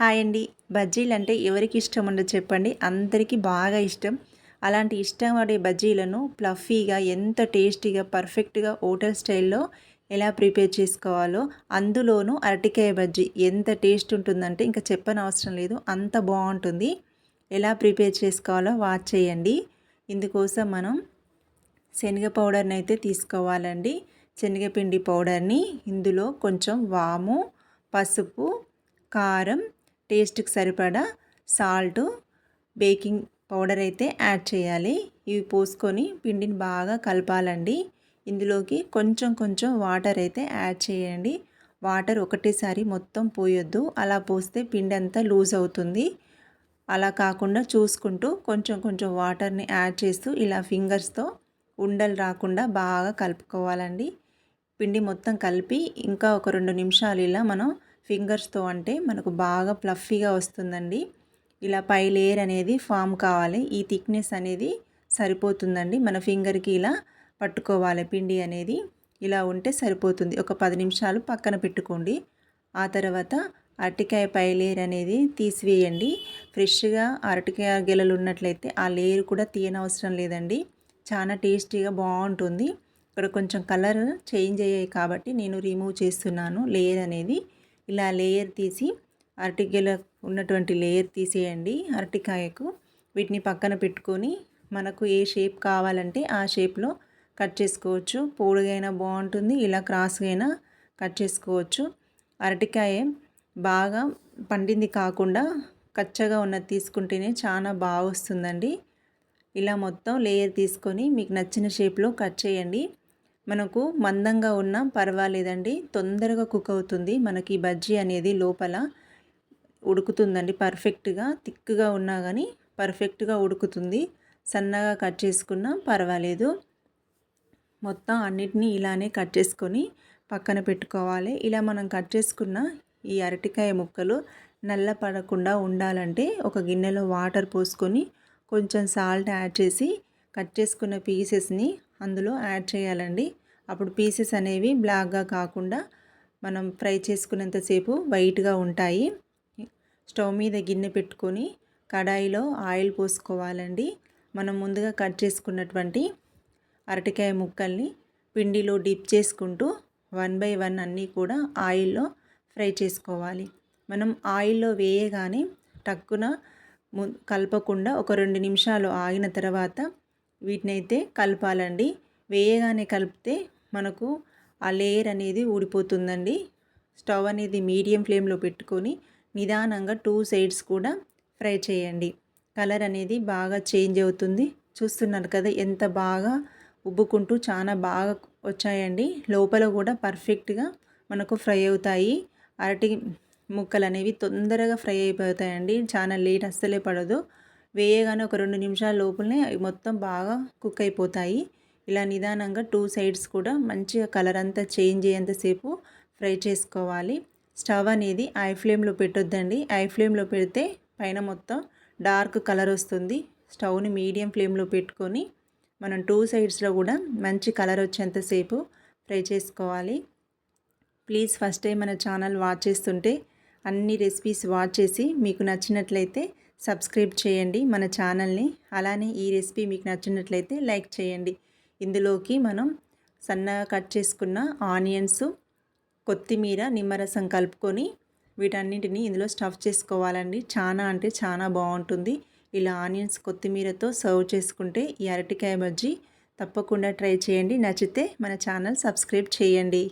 Hi అండి. బజ్జీలు అంటే ఎవరికి ఇష్టం ఉండదు చెప్పండి. అందరికీ బాగా ఇష్టం. అలాంటి ఇష్టం పడే బజ్జీలను ప్లఫీగా ఎంత టేస్టీగా పర్ఫెక్ట్గా హోటల్ స్టైల్లో ఎలా ప్రిపేర్ చేసుకోవాలో అందులోనూ అరటికాయ బజ్జీ ఎంత టేస్ట్ ఉంటుందంటే ఇంకా చెప్పని అవసరం లేదు. అంత బాగుంటుంది. ఎలా ప్రిపేర్ చేసుకోవాలో వాచ్ చేయండి. ఇందుకోసం మనం శనగ పౌడర్ని అయితే తీసుకోవాలండి. శనగపిండి పౌడర్ని ఇందులో కొంచెం వాము పసుపు కారం టేస్ట్కి సరిపడా సాల్ట్ బేకింగ్ పౌడర్ అయితే యాడ్ చేయాలి. ఇవి పోసుకొని పిండిని బాగా కలపాలండి. ఇందులోకి కొంచెం కొంచెం వాటర్ అయితే యాడ్ చేయండి. వాటర్ ఒకటేసారి మొత్తం పోయొద్దు. అలా పోస్తే పిండి అంతా లూజ్ అవుతుంది. అలా కాకుండా చూసుకుంటూ కొంచెం కొంచెం వాటర్ని యాడ్ చేస్తూ ఇలా ఫింగర్స్తో ఉండలు రాకుండా బాగా కలుపుకోవాలండి. పిండి మొత్తం కలిపి ఇంకా ఒక రెండు నిమిషాలు ఇలా మనం ఫింగర్స్తో అంటే మనకు బాగా ప్లఫీగా వస్తుందండి. ఇలా పై లేయర్ అనేది ఫామ్ కావాలి. ఈ థిక్నెస్ అనేది సరిపోతుందండి. మన ఫింగర్కి ఇలా పట్టుకోవాలి. పిండి అనేది ఇలా ఉంటే సరిపోతుంది. ఒక పది నిమిషాలు పక్కన పెట్టుకోండి. ఆ తర్వాత అరటికాయ పై లేయర్ అనేది తీసివేయండి. ఫ్రెష్గా అరటికాయ గెలలు ఉన్నట్లయితే ఆ లేయర్ కూడా తీయనవసరం లేదండి. చాలా టేస్టీగా బాగుంటుంది. ఇక్కడ కొంచెం కలర్ చేంజ్ అయ్యాయి కాబట్టి నేను రిమూవ్ చేస్తున్నాను. లేయర్ అనేది ఇలా లేయర్ తీసి అరటికాయలో ఉన్నటువంటి లేయర్ తీసేయండి అరటికాయకు. వీటిని పక్కన పెట్టుకొని మనకు ఏ షేప్ కావాలంటే ఆ షేప్లో కట్ చేసుకోవచ్చు. పొడుగైనా బాగుంటుంది ఇలా క్రాస్గైనా కట్ చేసుకోవచ్చు. అరటికాయ బాగా పండింది కాకుండా కచ్చగా ఉన్నది తీసుకుంటేనే చాలా బాగా వస్తుందండి ఇలా మొత్తం లేయర్ తీసుకొని మీకు నచ్చిన షేప్లో కట్ చేయండి. మనకు మందంగా ఉన్నా పర్వాలేదండి. తొందరగా కుక్ అవుతుంది. మనకి బజ్జీ అనేది లోపల ఉడుకుతుందండి. పర్ఫెక్ట్గా థిక్గా ఉన్నా కానీ పర్ఫెక్ట్గా ఉడుకుతుంది. సన్నగా కట్ చేసుకున్నా పర్వాలేదు. మొత్తం అన్నిటినీ ఇలానే కట్ చేసుకొని పక్కన పెట్టుకోవాలి. ఇలా మనం కట్ చేసుకున్న ఈ అరటికాయ ముక్కలు నల్ల పడకుండా ఉండాలంటే ఒక గిన్నెలో వాటర్ పోసుకొని కొంచెం సాల్ట్ యాడ్ చేసి కట్ చేసుకున్న పీసెస్ని అందులో యాడ్ చేయాలండి. అప్పుడు పీసెస్ అనేవి బ్లాక్గా కాకుండా మనం ఫ్రై చేసుకునేంతసేపు వైట్గా ఉంటాయి. స్టవ్ మీద గిన్నె పెట్టుకొని కడాయిలో ఆయిల్ పోసుకోవాలండి. మనం ముందుగా కట్ చేసుకున్నటువంటి అరటికాయ ముక్కల్ని పిండిలో డిప్ చేసుకుంటూ వన్ బై వన్ అన్నీ కూడా ఆయిల్లో ఫ్రై చేసుకోవాలి. మనం ఆయిల్లో వేయగానే టక్కున కలపకుండా ఒక రెండు నిమిషాలు ఆగిన తర్వాత వీటినైతే కలపాలండి. వేయగానే కలిపితే మనకు ఆ లేయర్ అనేది ఊడిపోతుందండి. స్టవ్ అనేది మీడియం ఫ్లేమ్లో పెట్టుకొని నిదానంగా టూ సైడ్స్ కూడా ఫ్రై చేయండి. కలర్ అనేది బాగా చేంజ్ అవుతుంది. చూస్తున్నారు కదా ఎంత బాగా ఉబ్బుకుంటూ చాలా బాగా వచ్చాయండి. లోపల కూడా పర్ఫెక్ట్గా మనకు ఫ్రై అవుతాయి. అరటి ముక్కలు అనేవి తొందరగా ఫ్రై అయిపోతాయండి. చాలా లేట్ అస్సలే పడదు. వేయగానే ఒక రెండు నిమిషాల లోపలనే మొత్తం బాగా కుక్ అయిపోతాయి. ఇలా నిదానంగా టూ సైడ్స్ కూడా మంచిగా కలర్ అంతా చేంజ్ అయ్యేంతసేపు ఫ్రై చేసుకోవాలి. స్టవ్ అనేది ఐ ఫ్లేమ్లో పెట్టొద్దండి. ఐ ఫ్లేమ్లో పెడితే పైన మొత్తం డార్క్ కలర్ వస్తుంది. స్టవ్ని మీడియం ఫ్లేమ్లో పెట్టుకొని మనం టూ సైడ్స్లో కూడా మంచి కలర్ వచ్చేంతసేపు ఫ్రై చేసుకోవాలి. ప్లీజ్ ఫస్ట్ టైం మన ఛానల్ వాచ్ చేస్తుంటే అన్ని రెసిపీస్ వాచ్ చేసి మీకు నచ్చినట్లయితే సబ్స్క్రైబ్ చేయండి మన ఛానల్ని. అలానే ఈ రెసిపీ మీకు నచ్చినట్లయితే లైక్ చేయండి. ఇందులోకి మనం సన్నగా కట్ చేసుకున్న ఆనియన్స్ కొత్తిమీర నిమ్మరసం కలుపుకొని వీటన్నింటినీ ఇందులో స్టఫ్ చేసుకోవాలండి. చాలా అంటే చాలా బాగుంటుంది. ఇలా ఆనియన్స్ కొత్తిమీరతో సర్వ్ చేసుకుంటే ఈ అరటికాయ బజ్జీ తప్పకుండా ట్రై చేయండి. నచ్చితే మన ఛానల్ సబ్స్క్రైబ్ చేయండి.